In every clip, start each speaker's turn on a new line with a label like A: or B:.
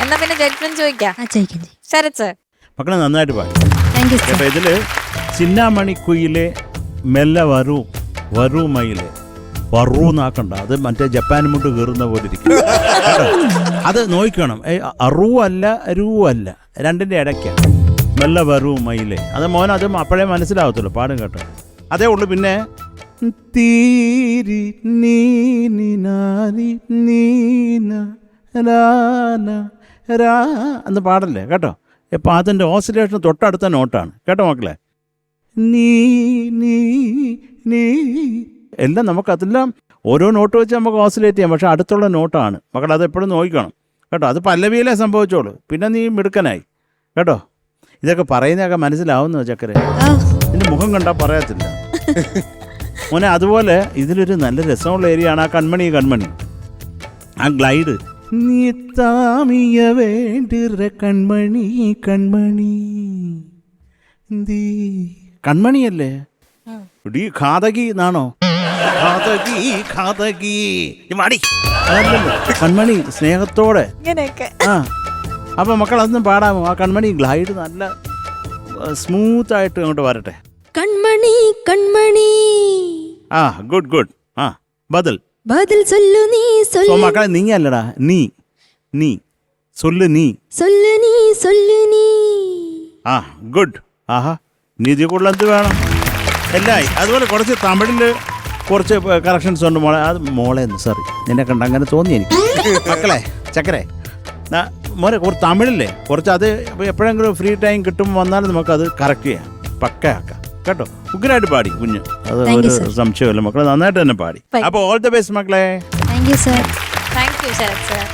A: Judgement പിന്നെ
B: ആ ചോദിക്കാം
A: ശരത്ത്
C: മക്കളെ നന്നായിട്ട് പാടി.
B: താങ്ക് യു
C: കേട്ടോ ഇതിൽ ചിന്നാമണി കുയിലെ മെല്ലെ വരൂ വരൂ മയിലെ വറൂ എന്നാക്കണ്ട അത് മറ്റേ ജപ്പാൻ മുട്ട് കയറുന്ന പോലെ ഇരിക്കും? അത് നോക്കണം. ഏ അറൂ അല്ല രൂ അല്ല രണ്ടിന്റെ ഇടയ്ക്ക. മെല്ലെ വരൂ മയിലെ അത് മോൻ അത് അപ്പോഴേ മനസ്സിലാവത്തുള്ളൂ. പാടും കേട്ടോ. അതേ ഉള്ളൂ പിന്നെ. തീരി നീ നീ നീന രാന രാ എന്ന് പാടല്ലേ കേട്ടോ? ഇപ്പം അതിന്റെ ഓസിലേഷൻ തൊട്ടടുത്ത നോട്ടാണ്. കേട്ടോ മക്കളെ? നീ നീ നീ. എല്ലാം നമുക്കതെല്ലാം ഓരോ നോട്ട് വെച്ച് നമുക്ക് ഓസിലേറ്റ് ചെയ്യാം പക്ഷെ അടുത്തുള്ള നോട്ടാണ്. മക്കൾ അത് എപ്പോഴും നോക്കണം. കേട്ടോ അത് പല്ലവിയിലേ സംഭവിച്ചോളൂ. പിന്നെ നീ മിടുക്കനായി. കേട്ടോ? ഇതൊക്കെ പറയുന്നതൊക്കെ മനസ്സിലാവുന്നു ചക്കരെ? എന്റെ മുഖം കണ്ടാൽ പറയത്തില്ല. മോനെ അതുപോലെ ഇതിലൊരു നല്ല രസമുള്ള ഏരിയയാണ് ആ കൺമണി കൺമണി. ആ ഗ്ലൈഡ്. നീ താമിയ വേണ്ടിറ കൺമണി കൺമണി. ദീ. കൺമണിയല്ലേ? ഡീ ഖാതകി എന്നാണോ? ഖാതകി ഖാതകി മാടി. കൺമണി സ്നേഹത്തോടെ.
A: ഇങ്ങനെയൊക്കെ.
C: ആ. അപ്പൊ മക്കൾ അതൊന്നും പാടാമോ? ആ കൺമണി ഗ്ലൈഡ് നല്ല സ്മൂത്ത് ആയിട്ട് അങ്ങോട്ട് വരട്ടെ.
B: കൺമണി കൺമണി.
C: ആ ഗുഡ് ഗുഡ്. ആ ബദൽ.
B: ബദൽ സൊല്ലു നീ
C: സൊല്ലു
B: സോ
C: മക്കളെ നീ അല്ലടാ. നീ നീ സൊല്ലു നീ.
B: സൊല്ലു നീ സൊല്ലു നീ.
C: ആ ഗുഡ്. ആഹാ നിധി കൂടുതൽ എന്ത് വേണം. എല്ലായി. അതുപോലെ കുറച്ച് തമിഴിൽ കുറച്ച് കറക്ഷൻസ് ഉണ്ട് മോളെ. അത് മോളെ എന്ന് സോറി നിന്നെ കണ്ട അങ്ങനെ തോന്നി എനിക്ക്. മക്കളെ ചക്കരെ. മോനെ കുറച്ച് തമിഴില്ലേ? കുറച്ച് അത് എപ്പോഴെങ്കിലും ഫ്രീ ടൈം കിട്ടുമ്പോൾ വന്നാലും നമുക്കത് കറക്റ്റ് ചെയ്യാം. പക്ക ആക്കാം കേട്ടോ? ഉഗ്രനായിട്ട് പാടി കുഞ്ഞ്. അത്
B: Thank you,
C: ഒരു
B: sir.
C: സംശയമല്ല. മക്കളെ നന്നായിട്ട് തന്നെ പാടി.
A: അപ്പൊ
C: അപ്പോൾ ഓൾ ദ ബെസ്റ്റ് മക്കളെ.
B: Thank you
A: sir thank you Sarath sir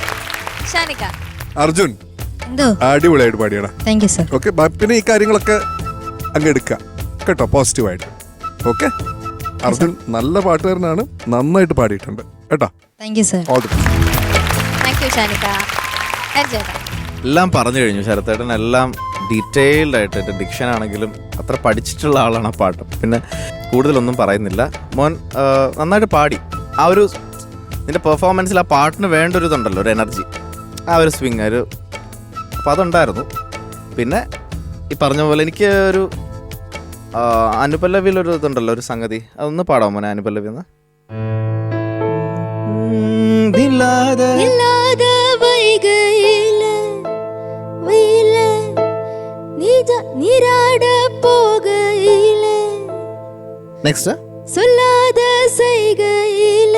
D: Arjun
B: എന്തോ?
D: അടിപൊളിയായിട്ട് പാടിയടാ.
B: താങ്ക് യു സർ
D: ഓക്കെ പിന്നെ ഈ കാര്യങ്ങളൊക്കെ അങ്ങ് എടുക്കുക. കേട്ടോ പോസിറ്റീവായിട്ട് ഓക്കെ അർജുൻ നല്ല പാട്ടുകാരനാണ് നന്നായിട്ട് പാടിയിട്ടുണ്ട്. കേട്ടോ?
B: Thank
D: you sir
A: all the thank you
E: എല്ലാം പറഞ്ഞു കഴിഞ്ഞു ശരത്തേട്ടൻ. എല്ലാം ഡീറ്റെയിൽഡ് ആയിട്ട് എന്റെ ഡിക്ഷൻ ആണെങ്കിലും അത്ര പഠിച്ചിട്ടുള്ള ആളാണ് ആ പാട്ട്. പിന്നെ കൂടുതലൊന്നും പറയുന്നില്ല. മോൻ നന്നായിട്ട് പാടി. ആ ഒരു നിന്റെ പെർഫോമൻസിൽ ആ പാട്ടിന് വേണ്ട ഒരു ഇതുണ്ടല്ലോ ഒരു എനർജി. ആ ഒരു സ്വിങ് ഒരു അപ്പം അതുണ്ടായിരുന്നു. പിന്നെ ഈ പറഞ്ഞ പോലെ എനിക്ക് ഒരു ഒരു ഇതുണ്ടല്ലോ ഒരു സംഗതി. അതൊന്ന് പാടാമോ മോനെ അനുപല്ലവി എന്ന് നെക്സ്റ്റ്
B: சொல்லாத செய்கையில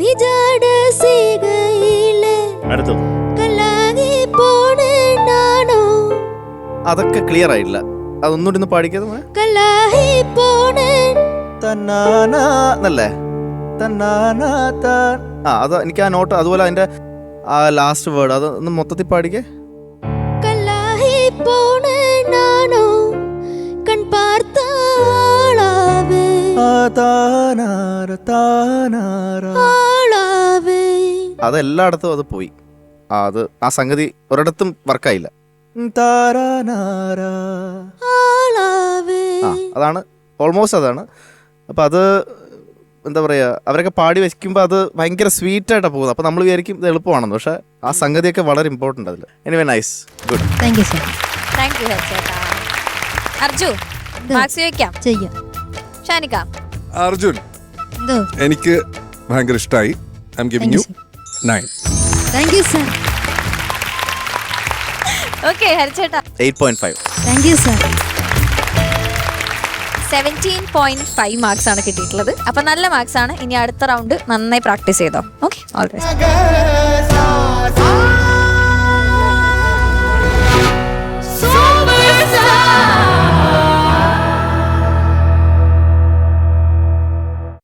B: நிஜாட செய்கையில
C: അടുത്തത്
B: கல்லாகி போன நானும்
E: അതൊക്കെ ക്ലിയർ ആയില്ല അതൊന്നുകൂടി ഒന്ന് പാടിക്കാതെ മോനെ
B: கல்லாகி போன
E: തന്നാന എന്നല്ലേ തന്നാന താൻ ആ അത് എനിക്ക് ആ നോട്ട് അതുപോലെ അതിന്റെ ആ ലാസ്റ്റ് വേർഡ് അത് ഒന്ന് മൊത്തത്തിൽ പാടിക്കേ
B: கல்லாகி போன
E: അത് എല്ലായിടത്തും അത് പോയി. അത് ആ സംഗതി ഒരിടത്തും വർക്കായില്ല. അതാണ് ഓൾമോസ്റ്റ് അതാണ്. അപ്പം അത് എന്താ പറയുക അവരൊക്കെ പാടി വെക്കുമ്പോൾ അത് ഭയങ്കര സ്വീറ്റ് ആയിട്ടാ പോകുന്നത്. അപ്പൊ നമ്മൾ വിചാരിക്കും ഇത് എളുപ്പമാണെന്ന്. പക്ഷേ ആ സംഗതിയൊക്കെ വളരെ ഇമ്പോർട്ടന്റ് അതിൽ anyway nice
B: good thank you
A: sir thank you Arju
B: എന്തോ?
A: മാർക്സ് ചോദിക്കാം
B: ചെയ്യാം.
A: ഷാനിക.
D: അർജുൻ. എനിക്ക് ഭയങ്കര ഇഷ്ടമായി
B: I'm
D: giving
B: you
D: nine
B: thank you sir
A: okay ഹരിച്ചേട്ടാ.
E: Eight point five
B: thank you sir
A: seventeen point five marks ആണ് കിട്ടിയിട്ടുള്ളത്. അപ്പൊ നല്ല മാർക്സ് ആണ്. ഇനി അടുത്ത റൗണ്ട് നന്നായി പ്രാക്ടീസ് ചെയ്തോ. Okay already